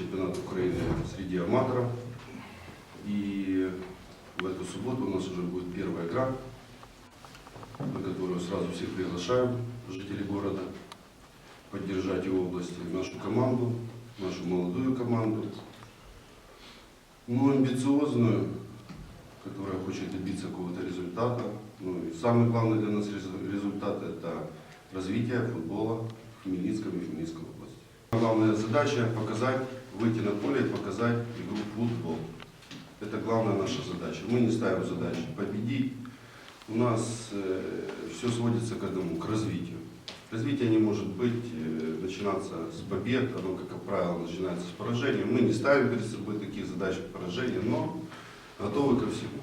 чемпионат Украины среди аматоров. И в эту субботу у нас уже будет первая игра, на которую сразу всех приглашаем, жителей города, поддержать и области, нашу команду, нашу молодую команду, ну, амбициозную, которая хочет добиться какого-то результата. Ну, и самый главный для нас резу- результат – это развитие футбола в Хмельницком и Хмельницкой области. Главная задача – показать, выйти на поле и показать игру в футбол. Это главная наша задача. Мы не ставим задачи победить. У нас все сводится к одному, к развитию. Развитие не может быть, э, начинаться с побед, оно, как правило, начинается с поражения. Мы не ставим перед собой таких задач, как поражение, но готовы ко всему.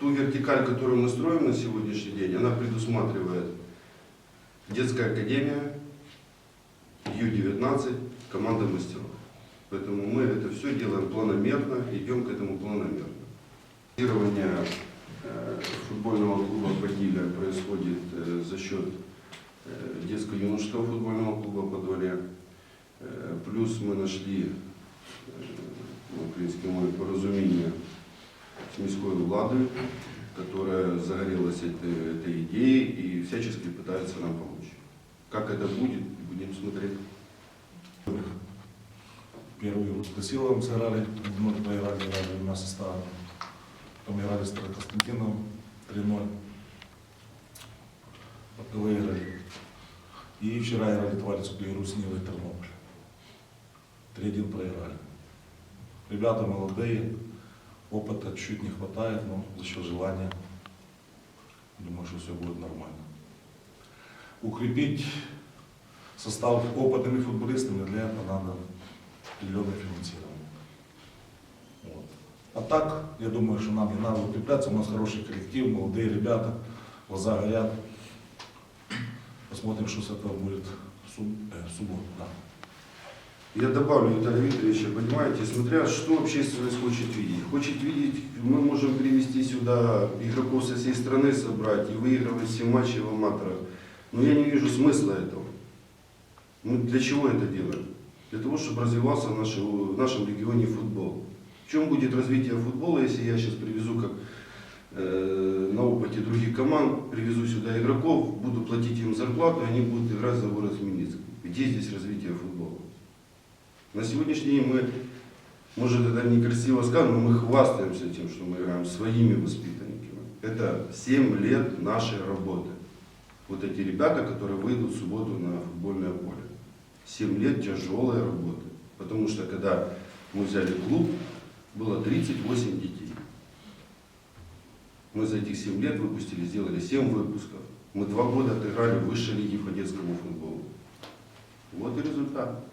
Ту вертикаль, которую мы строим на сегодняшний день, она предусматривает детская академия, Ю-19, команда мастеров. Поэтому мы это все делаем планомерно, идем к этому планомерно. Финансирование э, футбольного клуба «Подиля» происходит э, за счет э, детско-юношеского футбольного клуба по дворе. Плюс мы нашли, ну, в принципе, мое поразумение с міською владою, которая загорелась этой, этой идеей и всячески пытается нам помочь. Как это будет, будем смотреть. Первую игру с Красиловым сыграли, 1-0 проиграли, играли двумя составами. Потом играли с Константиновым 3-0. Потом выиграли. И вчера играли товарищескую игру с Нивой Тернополь. 3-1 проиграли. Ребята молодые, опыта чуть не хватает, но за счет желания думаю, что все будет нормально. Укрепить состав опытными футболистами, для этого надо определенное финансирование. Вот. А так, я думаю, что нам не надо укрепляться, у нас хороший коллектив, молодые ребята, глаза горят. Посмотрим, что с этого будет в суб- э, субботу. Да. Я добавлю, Виталий Викторович, понимаете, смотря что общественность хочет видеть. Хочет видеть, мы можем привести сюда игроков со всей страны собрать и выигрывать все матчи в аматорах. Но я не вижу смысла этого. Мы для чего это делаем? Для того, чтобы развивался в, нашей- в нашем регионе футбол. В чем будет развитие футбола, если я сейчас привезу, как э, на опыте других команд, привезу сюда игроков, буду платить им зарплату, и они будут играть за город Хмельницкий. Где здесь развитие футбола? На сегодняшний день мы, может это некрасиво сказано, но мы хвастаемся тем, что мы играем своими воспитанниками. Это 7 лет нашей работы. Вот эти ребята, которые выйдут в субботу на футбольное поле. 7 лет тяжелой работы. Потому что когда мы взяли клуб, было 38 детей. Мы за этих 7 лет выпустили, сделали 7 выпусков. Мы два года отыграли в высшей лиге по детскому футболу. Вот и результат.